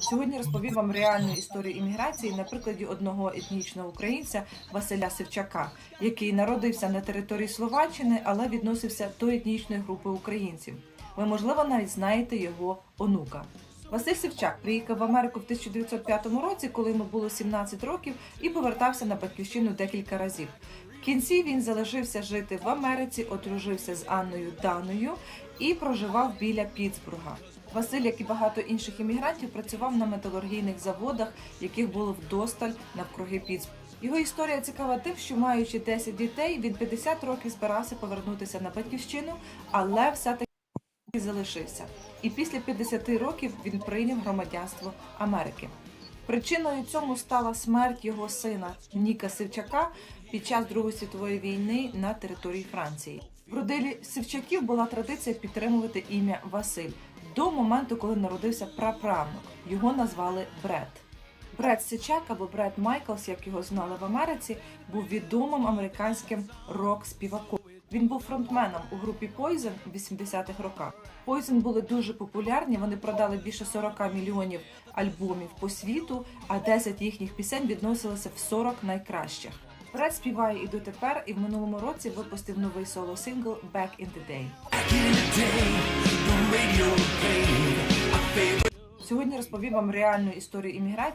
Сьогодні розповім вам реальну історію імміграції на прикладі одного етнічного українця Василя Сивчака, який народився на території Словаччини, але відносився до етнічної групи українців. Ви, можливо, навіть знаєте його онука. Василь Сивчак приїхав в Америку в 1905 році, коли йому було 17 років, і повертався на батьківщину декілька разів. В кінці він залишився жити в Америці, одружився з Анною Даною і проживав біля Пітсбурга. Василь, як і багато інших іммігрантів, працював на металургійних заводах, яких було вдосталь навкруги Пітсбурга. Його історія цікава тим, що маючи 10 дітей, він 50 років збирався повернутися на батьківщину, але все таки залишився. І після 50 років він прийняв громадянство Америки. Причиною цьому стала смерть його сина Ніка Сивчака під час Другої світової війни на території Франції. В родині Сивчаків була традиція підтримувати ім'я Василь до моменту, коли народився праправнук. Його назвали Бред. Бред Сичак або Бред Майклс, як його знали в Америці, був відомим американським рок-співаком. Він був фронтменом у групі Poison в 80-х роках. Poison були дуже популярні. Вони продали більше 40 мільйонів альбомів по світу, а 10 їхніх пісень відносилися в 40 найкращих. Бред співає і дотепер, і в минулому році випустив новий соло-сингл Back in the Day. Сьогодні розповім вам реальну історію імміграції.